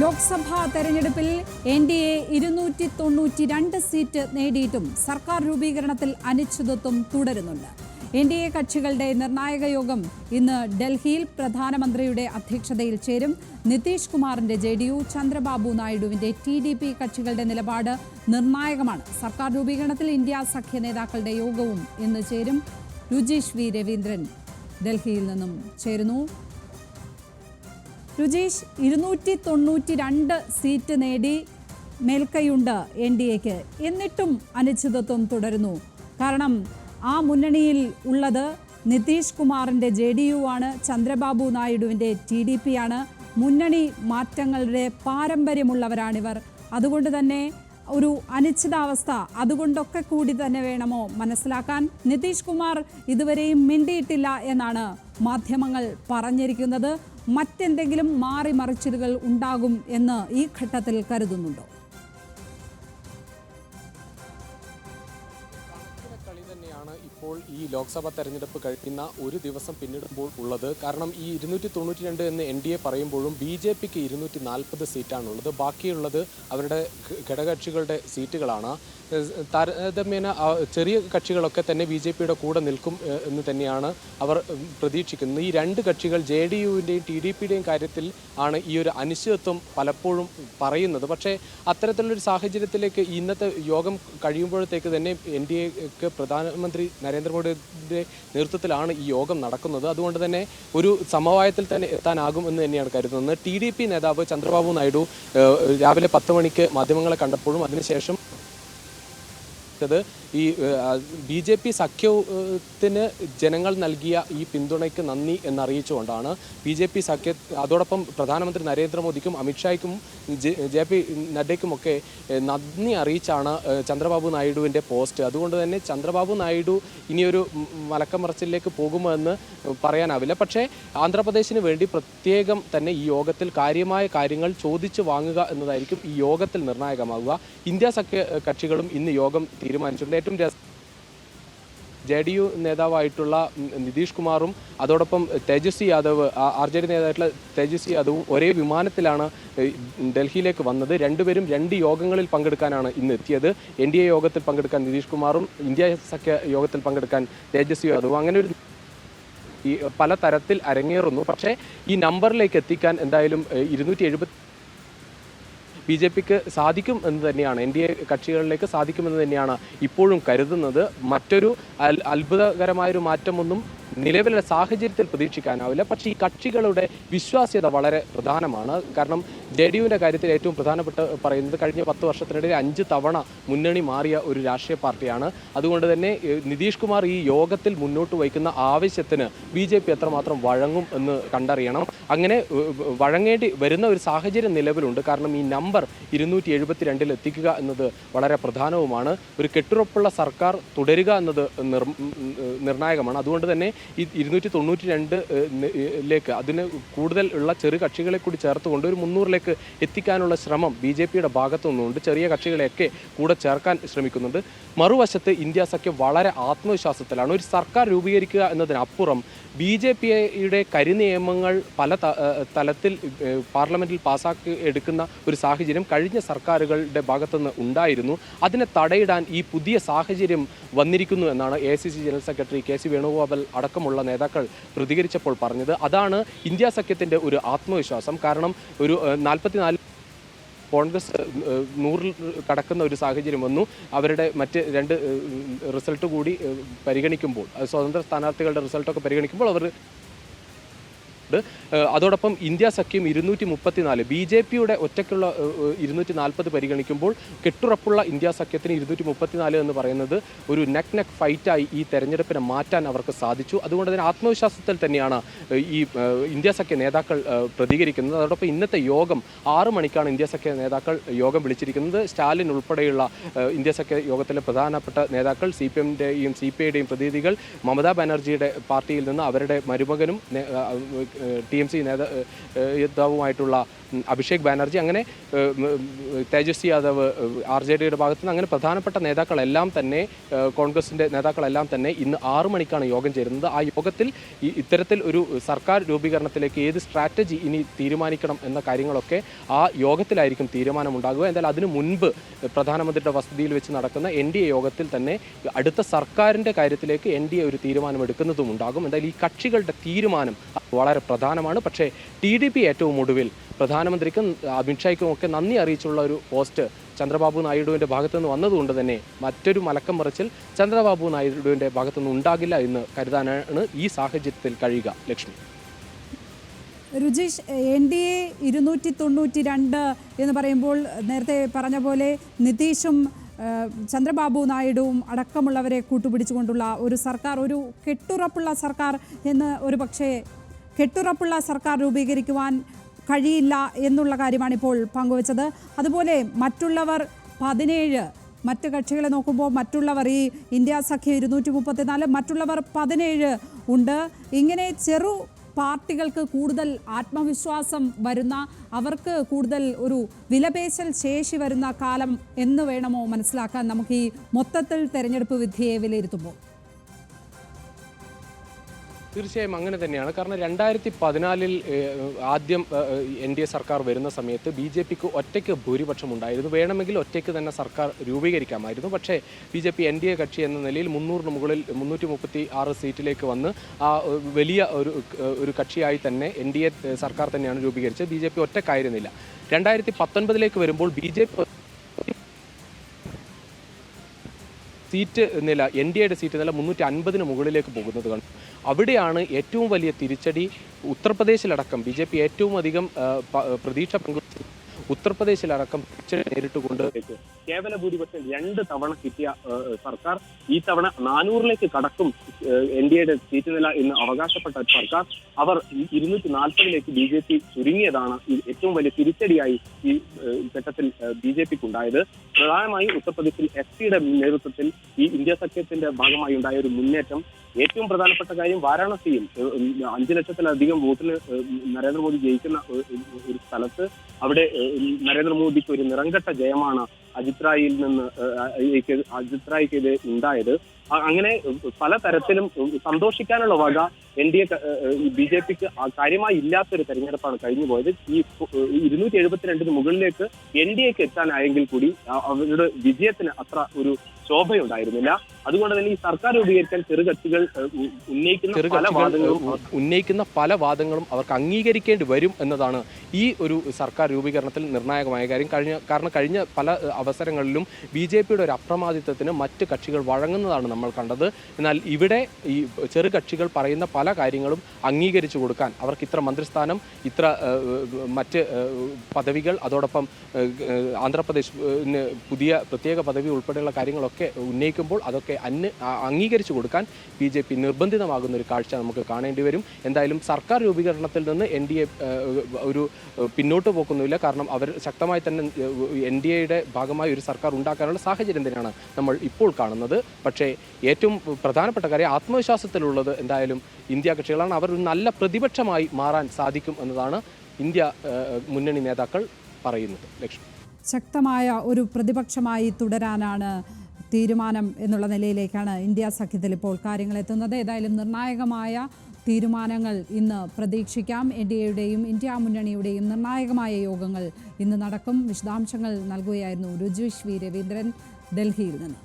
ലോക്സഭാ തെരഞ്ഞെടുപ്പിൽ N D A ഇരുന്നൂറ്റി തൊണ്ണൂറ്റി രണ്ട് സീറ്റ് നേടിയിട്ടും സർക്കാർ രൂപീകരണത്തിൽ അനിശ്ചിതത്വം തുടരുന്നുണ്ട്. എൻ ഡി എ കക്ഷികളുടെ നിർണായക യോഗം ഇന്ന് ഡൽഹിയിൽ പ്രധാനമന്ത്രിയുടെ അധ്യക്ഷതയിൽ ചേരും. നിതീഷ് കുമാറിന്റെ ജെ ഡി യു ചന്ദ്രബാബു നായിഡുവിന്റെ ടി ഡി പി കക്ഷികളുടെ നിലപാട് നിർണായകമാണ്. സർക്കാർ രൂപീകരണത്തിൽ ഇന്ത്യ സഖ്യ നേതാക്കളുടെ യോഗവും ഇന്ന് ചേരും. രുജീഷ് വി. രവീന്ദ്രൻ ഡൽഹിയിൽ നിന്നും ചേരുന്നു. രുജീഷ് ഇരുന്നൂറ്റി തൊണ്ണൂറ്റി രണ്ട് സീറ്റ് നേടി മേൽക്കൈയുണ്ട് എൻ ഡി എക്ക്. എന്നിട്ടും അനിശ്ചിതത്വം തുടരുന്നു. കാരണം ആ മുന്നണിയിൽ ഉള്ളത് നിതീഷ് കുമാറിന്റെ ജെ ഡി യു ആണ് ചന്ദ്രബാബു നായിഡുവിന്റെ ടി ഡി പി ആണ്. മുന്നണി മാറ്റങ്ങളുടെ പാരമ്പര്യമുള്ളവരാണിവർ. അതുകൊണ്ട് തന്നെ ഒരു അനിശ്ചിതാവസ്ഥ അതുകൊണ്ടൊക്കെ കൂടി തന്നെ വേണമോ മനസ്സിലാക്കാൻ? നിതീഷ് കുമാർ ഇതുവരെയും മിണ്ടിയിട്ടില്ല എന്നാണ് മാധ്യമങ്ങൾ പറഞ്ഞിരിക്കുന്നത്. മറ്റെന്തെങ്കിലും മാറി മറിച്ചിലുകൾ ഉണ്ടാകും എന്ന് ഈ ഘട്ടത്തിൽ കരുതുന്നുണ്ടോ? ഇപ്പോൾ ഈ ലോക്സഭാ തെരഞ്ഞെടുപ്പ് കഴിക്കുന്ന ഒരു ദിവസം പിന്നിടുമ്പോൾ ഉള്ളത്. കാരണം ഈ ഇരുന്നൂറ്റി തൊണ്ണൂറ്റി രണ്ട് എന്ന് എൻ ഡി എ പറയുമ്പോഴും ബി ജെ പിക്ക് ഇരുന്നൂറ്റി നാൽപ്പത് സീറ്റാണുള്ളത്. ബാക്കിയുള്ളത് അവരുടെ ഘടകക്ഷികളുടെ സീറ്റുകളാണ്. താരതമ്യേന ചെറിയ കക്ഷികളൊക്കെ തന്നെ ബി ജെ പിയുടെ കൂടെ നിൽക്കും എന്ന് തന്നെയാണ് അവർ പ്രതീക്ഷിക്കുന്നത്. ഈ രണ്ട് കക്ഷികൾ ജെ ഡി യുവിന്റെയും ടി ഡി പിയുടെയും കാര്യത്തിൽ ആണ് ഈ ഒരു അനിശ്ചിതത്വം പലപ്പോഴും പറയുന്നത്. പക്ഷേ അത്തരത്തിലുള്ളൊരു സാഹചര്യത്തിലേക്ക് ഇന്നത്തെ യോഗം കഴിയുമ്പോഴത്തേക്ക് തന്നെ എൻ ഡി എക്ക് പ്രധാനമന്ത്രി നരേന്ദ്രമോദിയുടെ നേതൃത്വത്തിലാണ് ഈ യോഗം നടക്കുന്നത്. അതുകൊണ്ട് തന്നെ ഒരു സമവായത്തിൽ തന്നെ എത്താനാകും എന്ന് തന്നെയാണ് കരുതുന്നത്. ടി ഡി പി നേതാവ് ചന്ദ്രബാബു നായിഡു രാവിലെ പത്ത് മണിക്ക് മാധ്യമങ്ങളെ കണ്ടപ്പോഴും അതിനുശേഷം ത് ഈ ബി ജെ പി സഖ്യത്തിന് ജനങ്ങൾ നൽകിയ ഈ പിന്തുണയ്ക്ക് നന്ദി എന്നറിയിച്ചുകൊണ്ടാണ് ബി ജെ പി സഖ്യ അതോടൊപ്പം പ്രധാനമന്ത്രി നരേന്ദ്രമോദിക്കും അമിത്ഷായ്ക്കും ജെ പി നഡ്ഡയ്ക്കുമൊക്കെ നന്ദി അറിയിച്ചാണ് ചന്ദ്രബാബു നായിഡുവിന്റെ പോസ്റ്റ്. അതുകൊണ്ട് തന്നെ ചന്ദ്രബാബു നായിഡു ഇനിയൊരു മലക്കമറച്ചിലേക്ക് മലക്കം മറിച്ചിലേക്ക് പോകുമോ എന്ന് പറയാനാവില്ല. പക്ഷേ ആന്ധ്രാപ്രദേശിന് വേണ്ടി പ്രത്യേകം തന്നെ ഈ യോഗത്തിൽ കാര്യമായ കാര്യങ്ങൾ ചോദിച്ചു വാങ്ങുക എന്നതായിരിക്കും ഈ യോഗത്തിൽ നിർണായകമാകുക ഇന്ത്യ സഖ്യ കക്ഷികളും ഇന്ന് യോഗം തീരുമാനിച്ചിട്ടുണ്ട്. ഏറ്റവും ജെ ഡി യു നേതാവായിട്ടുള്ള നിതീഷ് കുമാറും അതോടൊപ്പം Tejashwi Yadav R J D നേതാവായിട്ടുള്ള Tejashwi യാദവും ഒരേ വിമാനത്തിലാണ് ഡൽഹിയിലേക്ക് വന്നത്. രണ്ടുപേരും രണ്ട് യോഗങ്ങളിൽ പങ്കെടുക്കാനാണ് ഇന്ന് എത്തിയത്. എൻ ഡി എ യോഗത്തിൽ പങ്കെടുക്കാൻ നിതീഷ് കുമാറും ഇന്ത്യ സഖ്യ യോഗത്തിൽ പങ്കെടുക്കാൻ തേജസ്വി യാദവും. അങ്ങനെ ഒരു ഈ പല തരത്തിൽ അരങ്ങേറുന്നു. പക്ഷേ ഈ നമ്പറിലേക്ക് എത്തിക്കാൻ എന്തായാലും ഇരുന്നൂറ്റി എഴുപത്തി ബി ജെ പിക്ക് സാധിക്കും എന്ന് തന്നെയാണ് എൻ ഡി എ കക്ഷികളിലേക്ക് സാധിക്കുമെന്ന് തന്നെയാണ് ഇപ്പോഴും കരുതുന്നത്. മറ്റൊരു അത്ഭുതകരമായൊരു മാറ്റമൊന്നും നിലവിലെ സാഹചര്യത്തിൽ പ്രതീക്ഷിക്കാനാവില്ല. പക്ഷേ ഈ കക്ഷികളുടെ വിശ്വാസ്യത വളരെ പ്രധാനമാണ്. കാരണം ജെ ഡി യുവിന്റെ കാര്യത്തിൽ ഏറ്റവും പ്രധാനപ്പെട്ട പറയുന്നത് കഴിഞ്ഞ പത്ത് വർഷത്തിനിടയിൽ അഞ്ച് തവണ മുന്നണി മാറിയ ഒരു രാഷ്ട്രീയ പാർട്ടിയാണ്. അതുകൊണ്ട് തന്നെ നിതീഷ് കുമാർ ഈ യോഗത്തിൽ മുന്നോട്ട് വയ്ക്കുന്ന ആവശ്യത്തിന് ബി ജെ പി എത്രമാത്രം വഴങ്ങും എന്ന് കണ്ടറിയണം. അങ്ങനെ വഴങ്ങേണ്ടി വരുന്ന ഒരു സാഹചര്യം നിലവിലുണ്ട്. കാരണം ഈ നമ്പർ ഇരുന്നൂറ്റി എഴുപത്തി രണ്ടിൽ എത്തിക്കുക എന്നത് വളരെ പ്രധാനവുമാണ്. ഒരു കെട്ടുറപ്പുള്ള സർക്കാർ തുടരുക എന്നത് നിർ നിർണായകമാണ്. അതുകൊണ്ട് തന്നെ ഈ ഇരുന്നൂറ്റി തൊണ്ണൂറ്റി രണ്ട് ലേക്ക് അതിന് കൂടുതൽ ഉള്ള ചെറു കക്ഷികളെ കൂടി ചേർത്തുകൊണ്ട് ഒരു മുന്നൂറിലേക്ക് എത്തിക്കാനുള്ള ശ്രമം ബി ജെ പിയുടെ ഭാഗത്തു നിന്നുണ്ട് ചെറിയ കക്ഷികളെയൊക്കെ കൂടെ ചേർക്കാൻ ശ്രമിക്കുന്നുണ്ട്. മറുവശത്ത് ഇന്ത്യ സഖ്യം വളരെ ആത്മവിശ്വാസത്തിലാണ്. ഒരു സർക്കാർ രൂപീകരിക്കുക എന്നതിനപ്പുറം ബി ജെ പിയുടെ കരിനിയമങ്ങൾ പല തലത്തിൽ പാർലമെന്റിൽ പാസ്സാക്കി എടുക്കുന്ന ഒരു സാഹചര്യം കഴിഞ്ഞ സർക്കാരുകളുടെ ഭാഗത്തുനിന്ന് ഉണ്ടായിരുന്നു. അതിനെ തടയിടാൻ ഈ പുതിയ സാഹചര്യം വന്നിരിക്കുന്നു എന്നാണ് A C C general secretary K C Venugopal അടക്കമുള്ള നേതാക്കൾ പ്രതികരിച്ചപ്പോൾ പറഞ്ഞത് അതാണ് ഇന്ത്യ സഖ്യത്തിന്റെ ഒരു ആത്മവിശ്വാസം. കാരണം ഒരു നാൽപ്പത്തിനാല് കോൺഗ്രസ് നൂറിൽ കടക്കുന്ന ഒരു സാഹചര്യം വന്നു. അവരുടെ മറ്റ് രണ്ട് റിസൾട്ട് കൂടി പരിഗണിക്കുമ്പോൾ സ്വതന്ത്ര സ്ഥാനാർത്ഥികളുടെ റിസൾട്ടൊക്കെ പരിഗണിക്കുമ്പോൾ അവർ ഉണ്ട്. അതോടൊപ്പം ഇന്ത്യ സഖ്യം ഇരുന്നൂറ്റി മുപ്പത്തിനാല് ബി ജെ പിയുടെ ഒറ്റയ്ക്കുള്ള ഇരുന്നൂറ്റി നാൽപ്പത് പരിഗണിക്കുമ്പോൾ കെട്ടുറപ്പുള്ള ഇന്ത്യ സഖ്യത്തിന് ഇരുന്നൂറ്റി മുപ്പത്തിനാല് എന്ന് പറയുന്നത് ഒരു നെക്ക് നെക്ക് ഫൈറ്റായി ഈ തെരഞ്ഞെടുപ്പിനെ മാറ്റാൻ അവർക്ക് സാധിച്ചു. അതുകൊണ്ട് തന്നെ ആത്മവിശ്വാസത്തിൽ തന്നെയാണ് ഈ ഇന്ത്യ സഖ്യ നേതാക്കൾ പ്രതികരിക്കുന്നത്. അതോടൊപ്പം ഇന്നത്തെ യോഗം ആറു മണിക്കാണ് ഇന്ത്യ സഖ്യ നേതാക്കൾ യോഗം വിളിച്ചിരിക്കുന്നത്. സ്റ്റാലിൻ ഉൾപ്പെടെയുള്ള ഇന്ത്യ സഖ്യ യോഗത്തിലെ പ്രധാനപ്പെട്ട നേതാക്കൾ സി പി എമ്മിന്റെയും സി പി ഐയുടെയും പ്രതിനിധികൾ മമതാ ബാനർജിയുടെ പാർട്ടിയിൽ നിന്ന് അവരുടെ മരുമകനും ടി എം സി നേതാവുമായിട്ടുള്ള ഉം, അഭിഷേക് ബാനർജി അങ്ങനെ തേജസ്വി യാദവ് ആർ ജെ ഡിയുടെ ഭാഗത്തു നിന്ന് അങ്ങനെ പ്രധാനപ്പെട്ട നേതാക്കളെല്ലാം തന്നെ കോൺഗ്രസിന്റെ നേതാക്കളെല്ലാം തന്നെ ഇന്ന് ആറു മണിക്കാണ് യോഗം ചേരുന്നത്. ആ യോഗത്തിൽ ഇത്തരത്തിൽ ഒരു സർക്കാർ രൂപീകരണത്തിലേക്ക് ഏത് സ്ട്രാറ്റജി ഇനി തീരുമാനിക്കണം എന്ന കാര്യങ്ങളൊക്കെ ആ യോഗത്തിലായിരിക്കും തീരുമാനമുണ്ടാകുക. എന്നാൽ അതിനു മുൻപ് പ്രധാനമന്ത്രിയുടെ വസതിയിൽ വെച്ച് നടക്കുന്ന എൻ ഡി എ യോഗത്തിൽ തന്നെ അടുത്ത സർക്കാരിന്റെ കാര്യത്തിലേക്ക് എൻ ഡി എ ഒരു തീരുമാനമെടുക്കുന്നതും ഉണ്ടാകും. എന്തായാലും ഈ കക്ഷികളുടെ തീരുമാനം വളരെ പ്രധാനമാണ്. പക്ഷേ ടി ഡി പി ഏറ്റവും ഒടുവിൽ പ്രധാനമന്ത്രിക്കും അമിത്ഷായ്ക്കും ഒക്കെ നന്ദി അറിയിച്ചുള്ള ഒരു പോസ്റ്റ് ചന്ദ്രബാബു നായിഡുവിന്റെ ഭാഗത്തുനിന്ന് വന്നതുകൊണ്ട് തന്നെ മറ്റൊരു മലക്കം മറിച്ചിൽ ചന്ദ്രബാബു നായിഡുവിന്റെ ഭാഗത്തുനിന്ന് ഉണ്ടാകില്ല എന്ന് കരുതാനാണ് ഈ സാഹചര്യത്തിൽ കഴിയുക. Lakshmi. Rucheesh N D A ഇരുന്നൂറ്റി തൊണ്ണൂറ്റി രണ്ട് എന്ന് പറയുമ്പോൾ നേരത്തെ പറഞ്ഞ പോലെ നിതീഷും ചന്ദ്രബാബു നായിഡുവും അടക്കമുള്ളവരെ കൂട്ടുപിടിച്ചുകൊണ്ടുള്ള ഒരു സർക്കാർ ഒരു കെട്ടുറപ്പുള്ള സർക്കാർ എന്ന് ഒരു പക്ഷേ കെട്ടുറപ്പുള്ള സർക്കാർ രൂപീകരിക്കുവാൻ കഴിയില്ല എന്നുള്ള കാര്യമാണ് ഇപ്പോൾ പങ്കുവച്ചത്. അതുപോലെ മറ്റുള്ളവർ പതിനേഴ് മറ്റ് കക്ഷികളെ നോക്കുമ്പോൾ മറ്റുള്ളവർ ഈ ഇന്ത്യ സഖ്യം ഇരുന്നൂറ്റി മുപ്പത്തിനാല് മറ്റുള്ളവർ പതിനേഴ് ഉണ്ട്. ഇങ്ങനെ ചെറു പാർട്ടികൾക്ക് കൂടുതൽ ആത്മവിശ്വാസം വരുന്ന അവർക്ക് കൂടുതൽ ഒരു വിലപേശൽ ശേഷി വരുന്ന കാലം എന്ന് വേണമോ മനസ്സിലാക്കാൻ നമുക്ക് ഈ മൊത്തത്തിൽ തെരഞ്ഞെടുപ്പ് വിധിയെ വിലയിരുത്തുമ്പോൾ. തീർച്ചയായും അങ്ങനെ തന്നെയാണ്. കാരണം രണ്ടായിരത്തി പതിനാലിൽ ആദ്യം എൻ ഡി എ സർക്കാർ വരുന്ന സമയത്ത് ബി ജെ പിക്ക് ഒറ്റയ്ക്ക് ഭൂരിപക്ഷം ഉണ്ടായിരുന്നു. വേണമെങ്കിൽ ഒറ്റയ്ക്ക് തന്നെ സർക്കാർ രൂപീകരിക്കാമായിരുന്നു. പക്ഷേ B J P N D A കക്ഷി എന്ന നിലയിൽ മുന്നൂറിന് മുകളിൽ മുന്നൂറ്റി മുപ്പത്തി ആറ് സീറ്റിലേക്ക് വന്ന് ആ വലിയ ഒരു ഒരു കക്ഷിയായി തന്നെ എൻ ഡി എ സർക്കാർ തന്നെയാണ് രൂപീകരിച്ചത്. ബി ജെ പി ഒറ്റക്കായിരുന്നില്ല. രണ്ടായിരത്തി പത്തൊൻപതിലേക്ക് വരുമ്പോൾ ബി ജെ പി സീറ്റ് നില എൻ ഡി എയുടെ സീറ്റ് നില മുന്നൂറ്റി അൻപതിന് മുകളിലേക്ക് പോകുന്നത് കണ്ടു. അവിടെയാണ് ഏറ്റവും വലിയ തിരിച്ചടി ഉത്തർപ്രദേശിലടക്കം. ബി ജെ പി ഏറ്റവും അധികം പ്രതീക്ഷ പങ്കുവച്ചു ഉത്തർപ്രദേശിലടക്കം തിരിച്ചടി നേരിട്ടുകൊണ്ട് കേവല ഭൂരിപക്ഷം രണ്ട് തവണ കിട്ടിയ സർക്കാർ. ഈ തവണ നാനൂറിലേക്ക് കടക്കും എൻ ഡി എയുടെ സീറ്റ് നില എന്ന് അവകാശപ്പെട്ട സർക്കാർ. അവർ ഇരുന്നൂറ്റി നാൽപ്പതിലേക്ക് ബി ജെ പി ചുരുങ്ങിയതാണ് ഏറ്റവും വലിയ തിരിച്ചടിയായി ഈ ഘട്ടത്തിൽ ബി ജെ പിക്ക് ഉണ്ടായത് പ്രധാനമായും ഉത്തർപ്രദേശിൽ എസ് പിയുടെ നേതൃത്വത്തിൽ ഈ ഇന്ത്യ സഖ്യത്തിന്റെ ഭാഗമായി ഉണ്ടായ ഒരു മുന്നേറ്റം ഏറ്റവും പ്രധാനപ്പെട്ട കാര്യം വാരാണസിയിൽ അഞ്ചു ലക്ഷത്തിലധികം വോട്ടിന് നരേന്ദ്രമോദി ജയിക്കുന്ന ഒരു സ്ഥലത്ത് അവിടെ നരേന്ദ്രമോദിക്ക് ഒരു നിറങ്കട്ട ജയമാണ് അജിത്രായിൽ നിന്ന് അജിത് റായിക്കെതിരെ ഉണ്ടായത്. അങ്ങനെ പല തരത്തിലും സന്തോഷിക്കാനുള്ള വക N D A B J പിക്ക് കാര്യമായി ഇല്ലാത്തൊരു തെരഞ്ഞെടുപ്പാണ് കഴിഞ്ഞു പോയത്. ഈ ഇരുന്നൂറ്റി എഴുപത്തിരണ്ടിന് മുകളിലേക്ക് എൻ ഡി എക്ക് എത്താനായെങ്കിൽ കൂടി അവരുടെ വിജയത്തിന് അത്ര ഒരു ശോഭയുണ്ടായിരുന്നില്ല. അതുകൊണ്ട് തന്നെ ഈ സർക്കാർ രൂപീകരിക്കാൻ ചെറുകക്ഷികൾ ഉന്നയിക്കുന്ന പല ചെറുകക്ഷികൾ വാദങ്ങളും ഉന്നയിക്കുന്ന പല വാദങ്ങളും അവർക്ക് അംഗീകരിക്കേണ്ടി വരും എന്നതാണ് ഈ ഒരു സർക്കാർ രൂപീകരണത്തിൽ നിർണായകമായ കാര്യം. കഴിഞ്ഞ കാരണം കഴിഞ്ഞ പല അവസരങ്ങളിലും ബി ജെ പിയുടെ ഒരു അപ്രമാദിത്വത്തിന് മറ്റ് കക്ഷികൾ വഴങ്ങുന്നതാണ് നമ്മൾ കണ്ടത്. എന്നാൽ ഇവിടെ ഈ ചെറു കക്ഷികൾ പറയുന്ന പല കാര്യങ്ങളും അംഗീകരിച്ചു കൊടുക്കാൻ അവർക്ക് ഇത്ര മന്ത്രിസ്ഥാനം ഇത്ര മറ്റ് പദവികൾ അതോടൊപ്പം ആന്ധ്രാപ്രദേശ് പുതിയ പ്രത്യേക പദവി ഉൾപ്പെടെയുള്ള കാര്യങ്ങളൊക്കെ ഉന്നയിക്കുമ്പോൾ അതൊക്കെ അന് ആ- അംഗീകരിച്ചു കൊടുക്കാൻ ബി ജെ പി നിർബന്ധിതമാകുന്ന ഒരു കാഴ്ച നമുക്ക് കാണേണ്ടി വരും. എന്തായാലും സർക്കാർ രൂപീകരണത്തിൽ നിന്ന് എൻ ഡി എ ഒരു പിന്നോട്ട് പോക്കുന്നില്ല. കാരണം അവർ ശക്തമായി തന്നെ എൻ ഡി എയുടെ ഭാഗമായി ഒരു സർക്കാർ ഉണ്ടാക്കാനുള്ള സാഹചര്യം തന്നെയാണ് നമ്മൾ ഇപ്പോൾ കാണുന്നത്. പക്ഷേ ഏറ്റവും പ്രധാനപ്പെട്ട കാര്യം ആത്മവിശ്വാസത്തിലുള്ളത് എന്തായാലും ഇന്ത്യ കക്ഷികളാണ്. അവർ ഒരു നല്ല പ്രതിപക്ഷമായി മാറാൻ സാധിക്കും എന്നതാണ് ഇന്ത്യ മുന്നണി നേതാക്കൾ പറയുന്നത്. ലക്ഷ്മി. ശക്തമായ ഒരു പ്രതിപക്ഷമായി തുടരാനാണ് തീരുമാനം എന്നുള്ള നിലയിലേക്കാണ് ഇന്ത്യ സഖ്യത്തിൽ ഇപ്പോൾ കാര്യങ്ങൾ എത്തുന്നത് ഏതായാലും നിർണായകമായ തീരുമാനങ്ങൾ ഇന്ന് പ്രതീക്ഷിക്കാം. എൻ ഡി എയുടെയും ഇന്ത്യ മുന്നണിയുടെയും നിർണായകമായ യോഗങ്ങൾ ഇന്ന് നടക്കും. വിശദാംശങ്ങൾ നൽകുകയായിരുന്നു രുജീഷ് വി രവീന്ദ്രൻ ഡൽഹിയിൽ നിന്ന്.